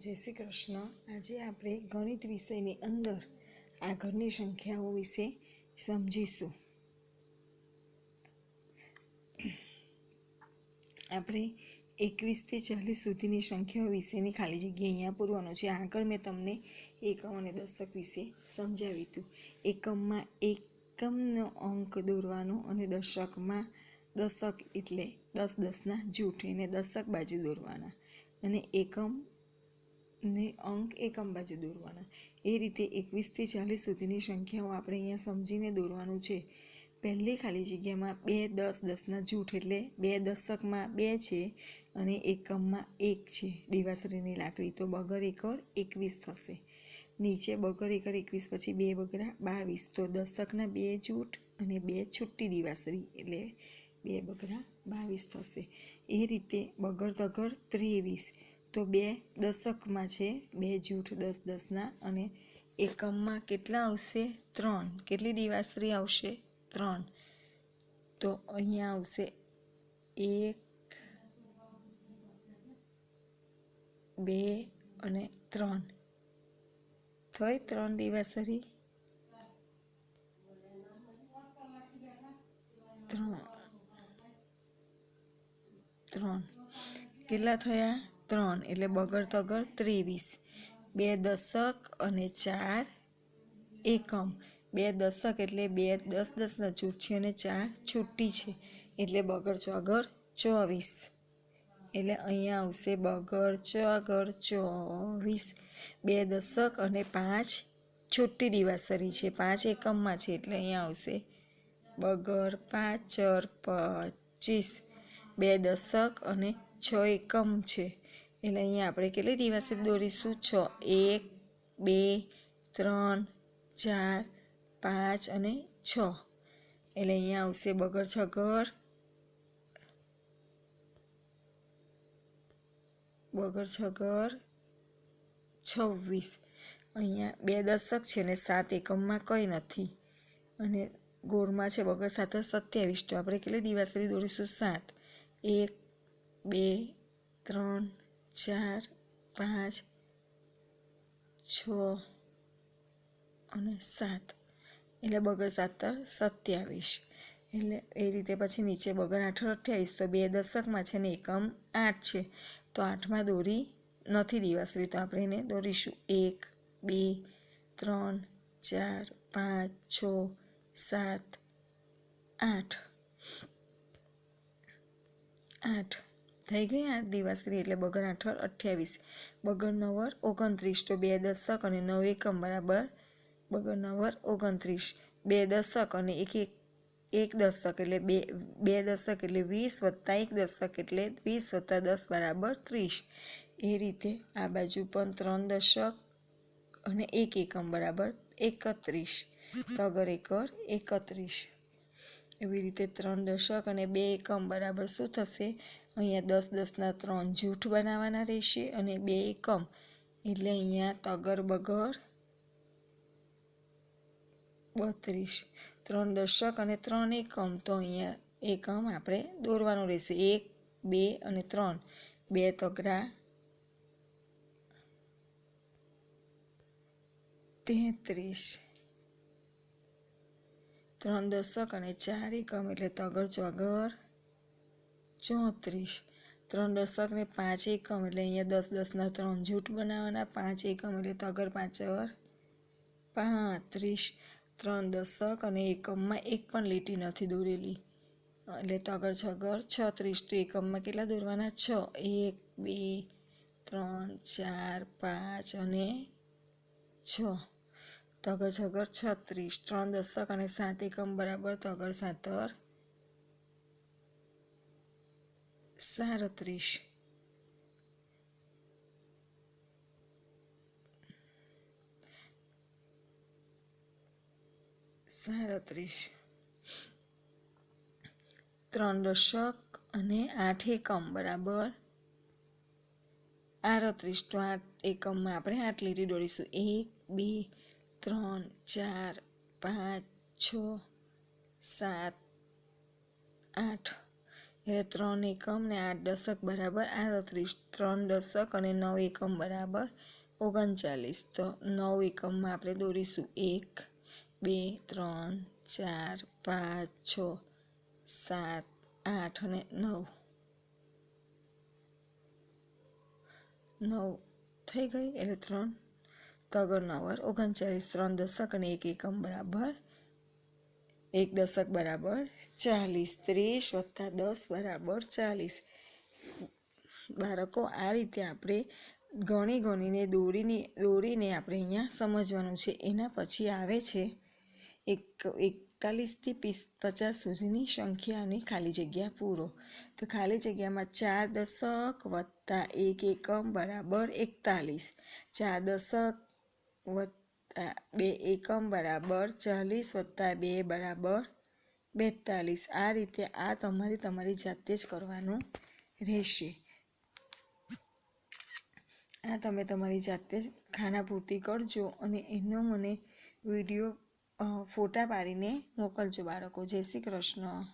જય શ્રી કૃષ્ણ. આજે આપણે ગણિત વિષયની અંદર આગળની સંખ્યાઓ વિશે સમજીશું. આપણે એકવીસથી ચાલીસ સુધીની સંખ્યાઓ વિશેની ખાલી જગ્યા અહીંયા પૂરવાનું છે. આગળ મેં તમને એકમ અને દશક વિશે સમજાવ્યું હતું. એકમમાં એકમનો અંક દોરવાનો અને દશકમાં દશક એટલે દસ દસના જૂઠ એને દશક બાજુ દોરવાના. અને એકમ ને અંક એકમ બાજુ દોરવાના. એ રીતે એકવીસથી ચાલીસ સુધીની સંખ્યાઓ આપણે અહીંયા સમજીને દોરવાનું છે. પહેલી ખાલી જગ્યામાં બે, દસ, દસના જૂઠ એટલે બે દશકમાં બે છે અને એકમમાં એક છે દિવાસરીની લાકડી. તો બગર એકર એકવીસ થશે. નીચે બગર એકર એકવીસ પછી બે બગરા બાવીસ. તો દશકના બે જૂઠ અને બે છુટ્ટી દિવાસરી એટલે બે બગરા બાવીસ થશે. એ રીતે બગર તગર ત્રેવીસ. તો બે દશકમાં છે, બે જૂઠ દસ દસના અને એકમમાં કેટલા આવશે? ત્રણ. કેટલી દિવાસરી આવશે? ત્રણ. તો અહીંયા આવશે એક, બે અને ત્રણ. થઈ ત્રણ દિવાસરી ત્રણ. ત્રણ. કેટલા થયા? ત્રણ એટલે બગર તગર ત્રેવીસ. બે દશક અને ચાર એકમ. બે દશક એટલે બે દસ દસના જૂઠ છે અને ચાર છૂટી છે એટલે બગર ચોગર ચોવીસ. એટલે અહીંયા આવશે બગર ચોગર ચોવીસ. બે દશક અને પાંચ છૂટી દિવાસરી છે. પાંચ એકમમાં છે એટલે અહીંયા આવશે બગર પાંચર પચીસ. બે દશક અને છ એકમ છે. એટલે અહીંયા આપણે કેટલી દિવસે દોરીશું? છ, એક, બે, ત્રણ, ચાર, પાંચ અને છ. એટલે અહીંયા આવશે બગર છગર બગર છગર છવ્વીસ. અહીંયા બે દશક છે ને સાત એકમમાં કંઈ નથી. અને ગોળમાં છે બગર સાથે સત્યાવીસ. તો આપણે કેટલી દિવાસરી દોરીશું? સાત. એક, બે, ત્રણ ચાર, પાંચ, છ અને સાત. એટલે બગર સાતર સત્યાવીસ. એટલે એ રીતે પછી નીચે બગર આઠ અઠ્યાવીસ. તો બે દશકમાં છે ને એકમ આઠ છે. તો આઠમાં દોરી નથી દિવાસરી. તો આપણે એને દોરીશું. એક, બે, ત્રણ, ચાર, પાંચ, છ, સાત, આઠ. આઠ. થઈ ગઈ આઠ દિવાસરી એટલે બગર આઠ અઠ્યાવીસ. બગર નવર ઓગણત્રીસ, તો બે દશક અને નવ એકમ બરાબર. બગર નવર ઓગણત્રીસ, બે દશક અને એક એક એક દશક એટલે બે બે દશક એટલે વીસ વત્તા એક દશક એટલે વીસ વત્તા દસ બરાબર ત્રીસ. એ રીતે આ બાજુ પણ ત્રણ દશક અને એક એકમ બરાબર એકત્રીસ. તગર એકર એકત્રીસ. એવી રીતે ત્રણ દશક અને બે એકમ બરાબર શું થશે? અહીંયા દસ દસના ત્રણ જૂઠ બનાવવાના રહેશે અને બે એકમ. એટલે અહીંયા તગર બગર બત્રીસ. ત્રણ દશક અને ત્રણ એકમ. તો અહીંયા એકમ આપણે દોરવાનું રહેશે. એક, બે અને ત્રણ. બે તગરા તેત્રીસ. ત્રણ દશક અને ચાર એકમ. એટલે તગર ચોગર ચોત્રીસ. ત્રણ દશકને પાંચ એકમ એટલે અહીંયા દસ દસના ત્રણ જૂઠ બનાવવાના, પાંચ એકમ એટલે તગર પાંચર પાંત્રીસ. ત્રણ દશક અને એકમમાં એક પણ લીટી નથી દોરેલી. એટલે તગર છગર છત્રીસ. તો એકમમાં કેટલા દોરવાના? છ. એક, બે, ત્રણ, ચાર, પાંચ અને છ. તગર છગર છત્રીસ. ત્રણ દશક અને સાત એકમ બરાબર. તગર સાતર સાડત્રીસ સાડત્રીસ ત્રણ દશક અને આઠ એકમ, બરાબર? આડત્રીસ તો આઠ એકમમાં આપણે આઠ લીટી દોડીશું એક, બે, ત્રણ, ચાર, પાંચ, છ, સાત, આઠ. એટલે ત્રણ એકમ ને આઠ દશક બરાબર આડત્રીસ ત્રણ દશક અને નવ એકમ બરાબર, ઓગણચાલીસ. તો નવ એકમમાં આપણે દોરીશું એક, બે, ત્રણ, ચાર, પાંચ, છ, સાત, આઠ અને નવ. નવ થઈ ગઈ એટલે ત્રણ. તગર નવર ઓગણચાલીસ, ત્રણ દશક અને એક એકમ બરાબર. એક દશક બરાબર ચાલીસ, ત્રીસ, વત્તા દસ બરાબર ચાલીસ. બાળકો, આ રીતે આપણે ગણી ગણીને દોરીને દોરીને આપણે અહીંયા સમજવાનું છે. એના પછી આવે છે એક એકતાલીસથી પીસ, પચાસ સુધીની સંખ્યા અને ખાલી જગ્યા પૂરો. તો ખાલી જગ્યામાં ચાર દશક વત્તા એક એકમ બરાબર એકતાલીસ. ચાર દશક વત્તા બે એકમ બરાબર, ચાલીસ વત્તા બે બરાબર, બેતાલીસ. આ રીતે આ તમારી તમારી જાતે જ કરવાનું રહેશે. આ તમે તમારી જાતે જ ખાના પૂરતી કરજો અને એનો મને વીડિયો ફોટા પાડીને મોકલજો બાળકો. જય શ્રી કૃષ્ણ.